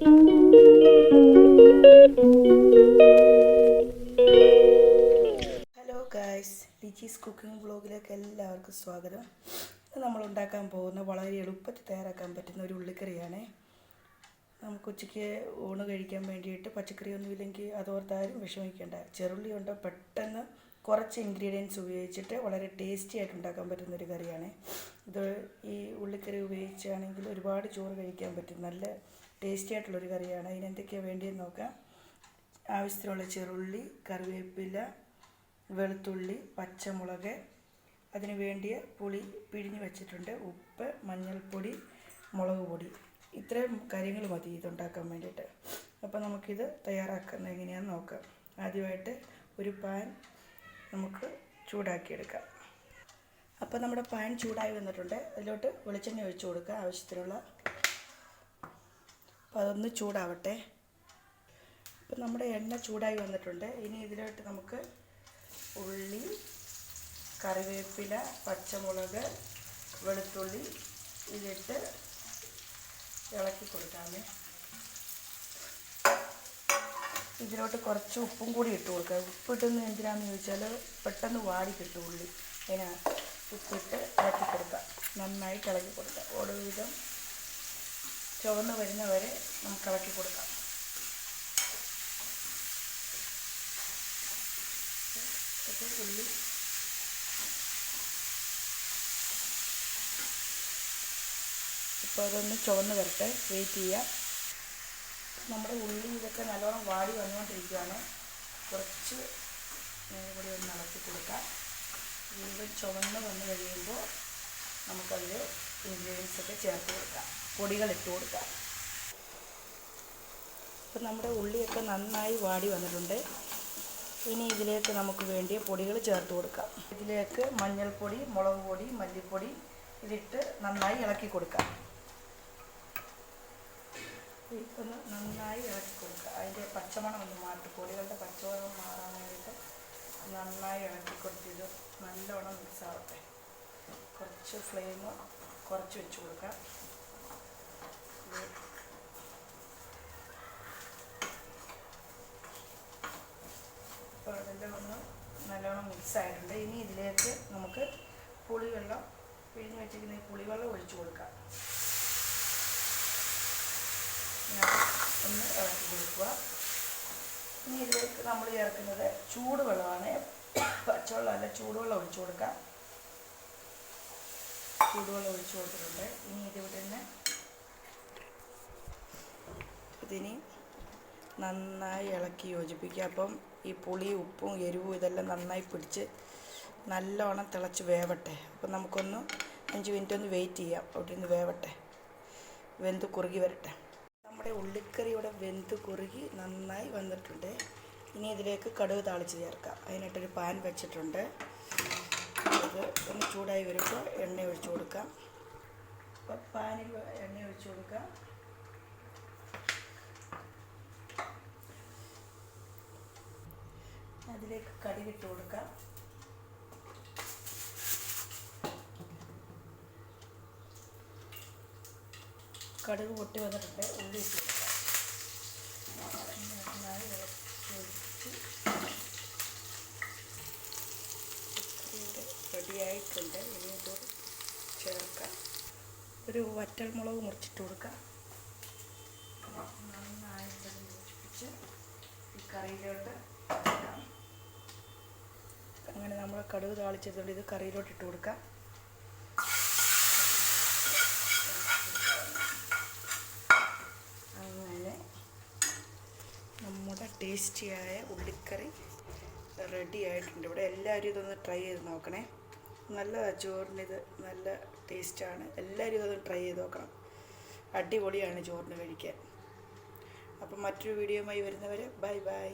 Hello guys Liji's cooking വ്ളോഗിലേക്ക് എല്ലാവർക്കും സ്വാഗതം. ഇത് നമ്മൾ ഉണ്ടാക്കാൻ പോകുന്ന വളരെ എളുപ്പത്തിൽ തയ്യാറാക്കാൻ പറ്റുന്ന ഒരു ഉള്ളിക്കറിയാണ്. നമുക്ക് ഉച്ചയ്ക്ക് ഊണ് കഴിക്കാൻ വേണ്ടിയിട്ട് പച്ചക്കറി ഒന്നുമില്ലെങ്കിൽ അതോർത്താരും വിഷമിക്കേണ്ട. ചെറുള്ളി കൊണ്ട് പെട്ടെന്ന് കുറച്ച് ഇൻഗ്രീഡിയൻസ് ഉപയോഗിച്ചിട്ട് വളരെ ടേസ്റ്റി ആയിട്ട് ഉണ്ടാക്കാൻ പറ്റുന്ന ഒരു കറിയാണ്. ഇത് ഈ ഉള്ളിക്കറി ഉപയോഗിച്ചാണെങ്കിൽ ഒരുപാട് ചോറ് കഴിക്കാൻ പറ്റും. നല്ല ടേസ്റ്റി ആയിട്ടുള്ളൊരു കറിയാണ്. അതിനെന്തൊക്കെയാണ് വേണ്ടിയെന്ന് നോക്കാം. ആവശ്യത്തിനുള്ള ചെറുള്ളി കറിവേപ്പില വെളുത്തുള്ളി പച്ചമുളക് അതിന് വേണ്ടിയ പുളി പിഴിഞ്ഞ് വെച്ചിട്ടുണ്ട്. ഉപ്പ് മഞ്ഞൾപ്പൊടി മുളക് പൊടി. ഇത്രയും കാര്യങ്ങൾ മതി ഇതുണ്ടാക്കാൻ വേണ്ടിയിട്ട്. അപ്പോൾ നമുക്കിത് തയ്യാറാക്കുന്നത് എങ്ങനെയാണെന്ന് നോക്കാം. ആദ്യമായിട്ട് ഒരു പാൻ നമുക്ക് ചൂടാക്കിയെടുക്കാം. അപ്പോൾ നമ്മുടെ പാൻ ചൂടായി വന്നിട്ടുണ്ട്. അതിലോട്ട് വെളിച്ചെണ്ണ ഒഴിച്ചു കൊടുക്കുക ആവശ്യത്തിനുള്ള. അപ്പോൾ അതൊന്ന് ചൂടാവട്ടെ. ഇപ്പം നമ്മുടെ എണ്ണ ചൂടായി വന്നിട്ടുണ്ട്. ഇനി ഇതിലോട്ട് നമുക്ക് ഉള്ളി കറിവേപ്പില പച്ചമുളക് വെളുത്തുള്ളി ഇതിട്ട് ഇളക്കി കൊടുക്കാമേ. ഇതിലോട്ട് കുറച്ച് ഉപ്പും കൂടി ഇട്ട് കൊടുക്കുക. ഉപ്പിട്ടുന്ന എന്തിനാന്ന് ചോദിച്ചാൽ പെട്ടെന്ന് വാടി കിട്ടും ഉള്ളി. അതിന് ഉപ്പിട്ട് ഇളക്കി കൊടുക്കുക. നന്നായിട്ട് ഇളക്കി കൊടുക്കുക. ഓരോ വിധം ചുവന്ന് വരുന്നവരെ നമുക്ക് ഇളക്കി കൊടുക്കാം. ഉള്ളി ഇപ്പോൾ അതൊന്ന് ചുവന്ന് വരട്ടെ. വെയിറ്റ് ചെയ്യാം നമ്മുടെ ഉള്ളി ഇതൊക്കെ നല്ലോണം വാടി വന്നുകൊണ്ടിരിക്കുകയാണ് കുറച്ച് കൂടി ഒന്ന് ഇളക്കി കൊടുക്കാം. വീണ്ടും ചുവന്ന് വന്ന് കഴിയുമ്പോൾ നമുക്കതിൽ ഇൻഗ്രീഡിയൻസ് ഒക്കെ ചേർത്ത് കൊടുക്കാം. പൊടികൾ ഇട്ട് കൊടുക്കാം. ഇപ്പം നമ്മുടെ ഉള്ളിയൊക്കെ നന്നായി വാടി വന്നിട്ടുണ്ട്. ഇനി ഇതിലേക്ക് നമുക്ക് വേണ്ടിയ പൊടികൾ ചേർത്ത് കൊടുക്കാം. ഇതിലേക്ക് മഞ്ഞൾപ്പൊടി മുളക് പൊടി മല്ലിപ്പൊടി ഇതിട്ട് നന്നായി ഇളക്കി കൊടുക്കാം. ഒന്ന് നന്നായി ഇളക്കി കൊടുക്കുക. അതിന്റെ പച്ചമണം ഒന്ന് മാറ്റി പൊടികളുടെ പച്ചമണം മാറാൻ വേണ്ടിയിട്ട് നന്നായി ഇളക്കി കൊടുത്തിത് നല്ലോണം മിക്സ് ആവട്ടെ. കുറച്ച് ഫ്ലെയിം കുറച്ച് വെച്ച് കൊടുക്കാം. അപ്പോൾ അതെല്ലാം ഒന്ന് നല്ലോണം മിക്സ് ആയിട്ടുണ്ട്. ഇനി ഇതിലേക്ക് നമുക്ക് പുളിവെള്ളം പിഴിഞ്ഞ് വെച്ചിരിക്കുന്ന പുളിവെള്ളം ഒഴിച്ചു കൊടുക്കാം. ഒന്ന് ഇളക്കി കൊടുക്കുക. ഇനി ഇതിലേക്ക് നമ്മൾ ചേർക്കുന്നത് ചൂടുവെള്ളമാണ്. പച്ചവെള്ളമല്ല ചൂടുവെള്ളം ഒഴിച്ചു കൊടുക്കാം. ചൂടുവെള്ളം ഒഴിച്ചു കൊടുത്തിട്ടുണ്ട്. ഇനി ഇതിവിടെ തന്നെ ഇതിനി നന്നായി ഇളക്കി യോജിപ്പിക്കുക. അപ്പം ഈ പുളി ഉപ്പും എരിവും ഇതെല്ലാം നന്നായി പിടിച്ച് നല്ലോണം തിളച്ച് വേവട്ടെ. അപ്പം നമുക്കൊന്ന് അഞ്ച് മിനിറ്റ് ഒന്ന് വെയിറ്റ് ചെയ്യാം. അവിടെ നിന്ന് വേവട്ടെ. വെന്ത് കുറുകി വരട്ടെ. നമ്മുടെ ഉള്ളിക്കറി ഇവിടെ വെന്ത് കുറുകി നന്നായി വന്നിട്ടുണ്ട്. ഇനി ഇതിലേക്ക് കടുക് താളിച്ച് ചേർക്കാം. അതിനായിട്ടൊരു പാൻ വെച്ചിട്ടുണ്ട്. അത് ഒന്ന് ചൂടായി വരുമ്പോൾ എണ്ണ ഒഴിച്ചു കൊടുക്കാം. അപ്പം പാനിൽ എണ്ണ ഒഴിച്ചു കൊടുക്കാം. അതിലേക്ക് കടുകിട്ട് കൊടുക്കാം. കടുക് പൊട്ടി വന്നിട്ടുണ്ട് ഉള്ളി റെഡിയായിട്ടുണ്ട്. ഇനി ഇത് ചേർക്കാം. ഒരു വറ്റൽമുളക് മുറിച്ചിട്ട് കൊടുക്കാം. നന്നായിട്ട് ഈ കറിയിലോട്ട് അങ്ങനെ നമ്മൾ കടുക് താളിച്ചതുകൊണ്ട് ഇത് കറിയിലോട്ട് ഇട്ട് കൊടുക്കാം അങ്ങനെ നമ്മുടെ ടേസ്റ്റിയായ ഉള്ളിക്കറി റെഡി ആയിട്ടുണ്ട്. ഇവിടെ എല്ലാവരും ഇതൊന്ന് ട്രൈ ചെയ്ത് നോക്കണേ. നല്ല ചോറിന് ഇത് നല്ല ടേസ്റ്റാണ് എല്ലാവരും ഇതൊന്ന് ട്രൈ ചെയ്ത് നോക്കണം. അടിപൊളിയാണ് ചോറിന് കഴിക്കാൻ. അപ്പം മറ്റൊരു വീഡിയോയുമായി വരുന്നവരെ ബൈ ബൈ